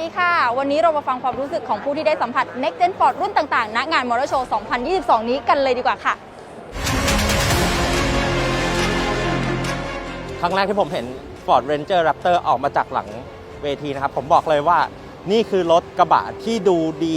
วัสดีค่ะ วันนี้เรามาฟังความรู้สึกของผู้ที่ได้สัมผัส Next Gen Ford รุ่นต่างๆ ณ งานมอเตอร์โชว์ 2022 นี้กันเลยดีกว่าค่ะ ครั้งแรกที่ผมเห็น Ford Ranger Raptor ออกมาจากหลังเวทีนะครับ ผมบอกเลยว่านี่คือรถกระบะที่ดูดี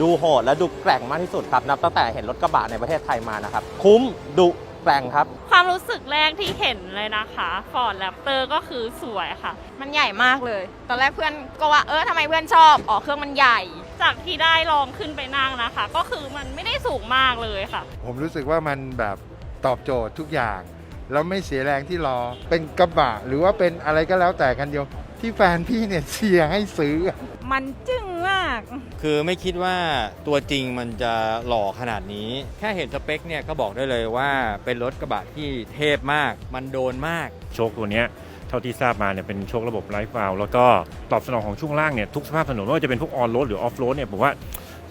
ดูโหดและดูแกร่งมากที่สุดครับ นับตั้งแต่เห็นรถกระบะในประเทศไทยมานะครับ คุ้มดุแกร่งครับ ความรู้สึกแรกที่เห็นเลยนะคะฟอร์ดแรปเตอร์ก็คือสวยค่ะ มันใหญ่มากเลย ตอนแรกเพื่อนก็ว่าเออทำไมเพื่อนชอบอ๋อเครื่องมันใหญ่ จากที่ได้ลองขึ้นไปนั่งนะคะ ก็คือมันไม่ได้สูงมากเลยค่ะ ผมรู้สึกว่ามันแบบตอบโจทย์ทุกอย่าง แล้วไม่เสียแรงที่รอเป็นกระบะหรือว่าเป็นอะไรก็แล้วแต่กันเดียว ที่แฟนพี่เนี่ยเชียร์ให้ซื้อ มันจึ้งมาก คือไม่คิดว่าตัวจริงมันจะหล่อขนาดนี้ แค่เห็นสเปคเนี่ยก็บอกได้เลยว่าเป็นรถกระบะที่เทพมาก มันโดนมาก โชคตัวเนี้ยเท่าที่ทราบมาเนี่ยเป็นโชคระบบไลฟ์วาลแล้วก็ตอบสนองของช่วงล่างเนี่ยทุกสภาพถนนไม่ว่าจะเป็นพวกออนโรดหรือออฟโรดเนี่ยผมว่า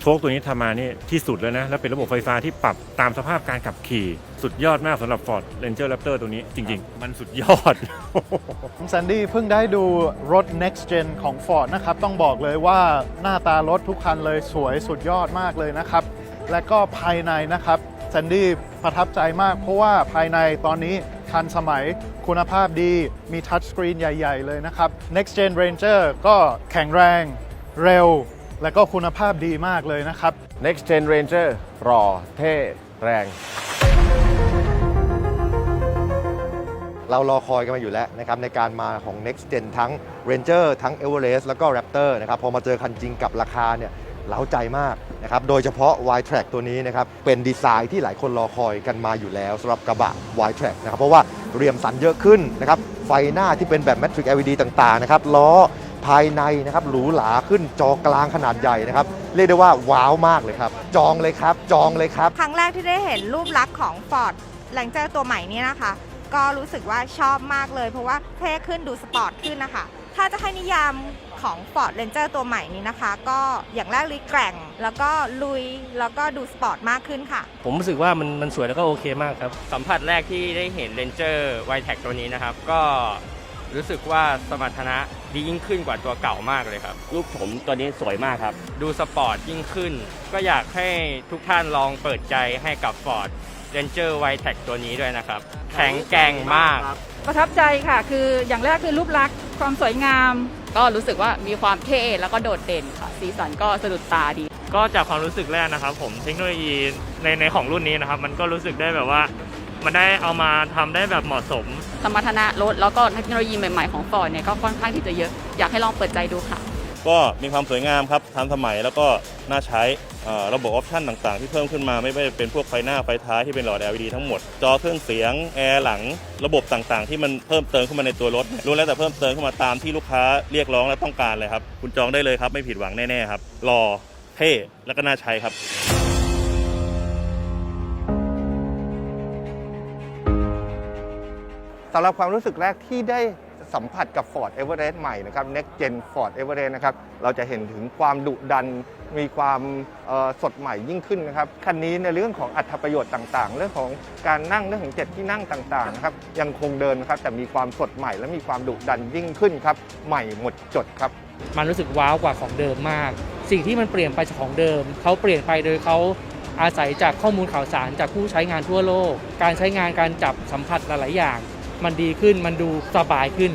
โชคตัวนี้ทำมานี่ที่สุดแล้วนะ แล้วเป็นระบบไฟฟ้าที่ปรับตามสภาพการขับขี่ สุดยอดมากสำหรับ Ford Ranger Raptor ตัวนี้จริง ๆ มันสุดยอดผมแซนดี้เพิ่งได้ดูรถ next gen ของ Ford นะครับ ต้องบอกเลยว่าหน้าตารถทุกคันเลยสวยสุดยอดมากเลยนะครับ และก็ภายในนะครับแซนดี้ประทับใจมากเพราะว่าภายในตอนนี้ทันสมัยคุณภาพดีมีทัชสกรีนใหญ่ ๆ เลยนะครับ next gen Ranger ก็แข็งแรงเร็ว และก็คุณภาพดีมากเลยนะครับ Next Gen Ranger รอเท่แรง เรารอคอยกันมาอยู่แล้วนะครับในการมาของ Next Gen ทั้ง Ranger ทั้ง Everest แล้วก็ Raptor นะครับพอมาเจอคันจริงกับราคาเนี่ยเล้าใจมากนะครับโดยเฉพาะ Y Track ตัวนี้นะครับเป็นดีไซน์ที่หลายคนรอคอยกันมาอยู่แล้วสำหรับกระบะ Y Track นะครับเพราะว่าเรียมสันเยอะขึ้นนะครับไฟหน้าที่เป็นแบบ Matrix LED ต่างๆนะครับล้อ ภายในนะครับหรูหราขึ้นจอกลางขนาดใหญ่นะครับ เรียกได้ว่าว้าวมากเลยครับ จองเลยครับ จองเลยครับ ครั้งแรกที่ได้เห็นรูปลักษณ์ของ Ford Ranger ตัวใหม่นี้นะคะ ก็รู้สึกว่าชอบมากเลย เพราะว่าเท่ขึ้นดูสปอร์ตขึ้นนะคะ ถ้าจะให้นิยามของ Ford Ranger ตัวใหม่นี้นะคะ ก็อย่างแรกเลยแกร่ง แล้วก็ลุยแล้วก็ดูสปอร์ตมากขึ้นค่ะ ผมรู้สึกว่ามันมันสวยแล้วก็โอเคมากครับ สัมผัสแรกที่ได้เห็น Ranger y t e c ตัวนี้นะครับ ก็รู้สึกว่าสมรรถนะ ดียิ่งขึ้นกว่าตัวเก่ามากเลยครับ รูปผมตัวนี้สวยมากครับ ดูสปอร์ตยิ่งขึ้น ก็อยากให้ทุกท่านลองเปิดใจให้กับ Ford Ranger y t e c ตัวนี้ด้วยนะครับ แข็งแกร่งมาก ประทับใจค่ะ คืออย่างแรกคือรูปลักษณ์ความสวยงาม ก็รู้สึกว่ามีความเท่แล้วก็โดดเด่นค่ะ สีสันก็สะดุดตาดี ก็จากความรู้สึกแรกนะครับ ผมเทคโนโลยีในในของรุ่นนี้นะครับ มันก็รู้สึกได้แบบว่า มันได้เอามาทำได้แบบเหมาะสม สมรรถนะรถแล้วก็เทคโนโลยีใหม่ๆของ Ford เนี่ยก็ค่อนข้างที่จะเยอะอยากให้ลองเปิดใจดูค่ะ ก็มีความสวยงามครับทันสมัยแล้วก็น่าใช้ระบบออปชันต่างๆ ที่เพิ่มขึ้นมาไม่ว่าจะเป็นพวกไฟหน้าไฟท้ายที่เป็นหลอด LED ทั้งหมด จอเครื่องเสียง แอร์หลัง ระบบต่างๆ ที่มันเพิ่มเติมขึ้นมาในตัวรถรู้แล้วแต่เพิ่มเติมขึ้นมาตามที่ลูกค้าเรียกร้องและต้องการเลยครับ คุณจองได้เลยครับไม่ผิดหวังแน่ๆครับรอเท่แล้วก็น่าใช้ครับ สำหรับความรู้สึกแรกที่ได้สัมผัสกับ Ford Everest ใหม่นะครับ Next Gen Ford Everest นะครับ เราจะเห็นถึงความดุดัน มีความสดใหม่ยิ่งขึ้นนะครับ คันนี้ในเรื่องของอัตประโยชน์ต่างๆ เรื่องของการนั่งเรื่องของเจ็ดที่นั่งต่างๆนะครับยังคงเดินนะครับ แต่มีความสดใหม่และมีความดุดันยิ่งขึ้นครับ ใหม่หมดจดครับ มันรู้สึกว้าวกว่าของเดิมมาก สิ่งที่มันเปลี่ยนไปจากของเดิม เขาเปลี่ยนไปโดยเขาอาศัยจากข้อมูลข่าวสารจากผู้ใช้งานทั่วโลก การใช้งานการจับสัมผัสหลายๆอย่าง มันดีขึ้นมันดูสบายขึ้น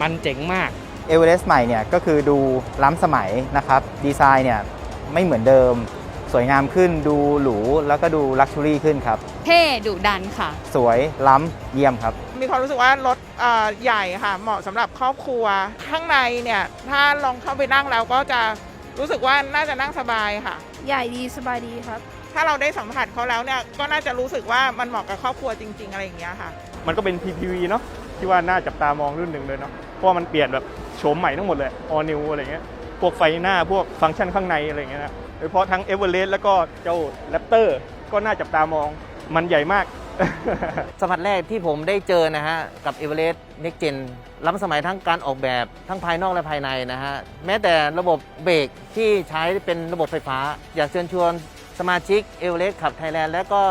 มันเจ๋งมากเอเวอเรสต์ใหม่เนี่ยก็คือดูล้ำสมัยนะครับ ดีไซน์เนี่ยไม่เหมือนเดิม สวยงามขึ้นดูหรู แล้วก็ดูลักชัวรี่ขึ้นครับ เท่ดุดันค่ะ สวยล้ำเยี่ยมครับ มีความรู้สึกว่ารถเอ่อใหญ่ค่ะ เหมาะสำหรับครอบครัว ข้างในเนี่ย ถ้าลองเข้าไปนั่งแล้วก็จะรู้สึกว่าน่าจะนั่งสบายค่ะ ใหญ่ดีสบายดีครับ ถ้าเราได้สัมผัสเขาแล้วเนี่ยก็น่าจะรู้สึกว่ามันเหมาะกับครอบครัวจริง ๆ อะไรอย่างเงี้ยค่ะ มันก็เป็น PPV เนาะที่ว่าน่าจับตามองรุ่นหนึ่งเลยเนาะเพราะมันเปลี่ยนแบบโฉมใหม่ทั้งหมดเลย all new อะไรเงี้ยพวกไฟหน้าพวกฟังก์ชันข้างในอะไรเงี้ยนะโดยเฉพาะทั้ง Everest แล้วก็เจ้า Raptor ก็น่าจับตามองมันใหญ่มาก สัมผัสแรกที่ผมได้เจอนะฮะ กับเอเวอเรสต์เน็กเจนล้ำสมัยทั้งการออกแบบทั้งภายนอกและภายในนะฮะ แม้แต่ระบบเบรกที่ใช้เป็นระบบไฟฟ้า อยากเชิญชวนสมาชิกเอเวอเรสต์ขับไทยแลนด์และก็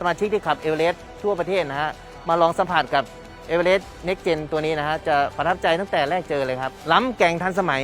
สมาชิกที่ขับเอเวอเรสต์ทั่วประเทศนะฮะ มาลองสัมผัสกับเอเวอเรสต์เน็กเจนตัวนี้นะฮะจะประทับใจตั้งแต่แรกเจอเลยครับ ล้ำแก่งทันสมัย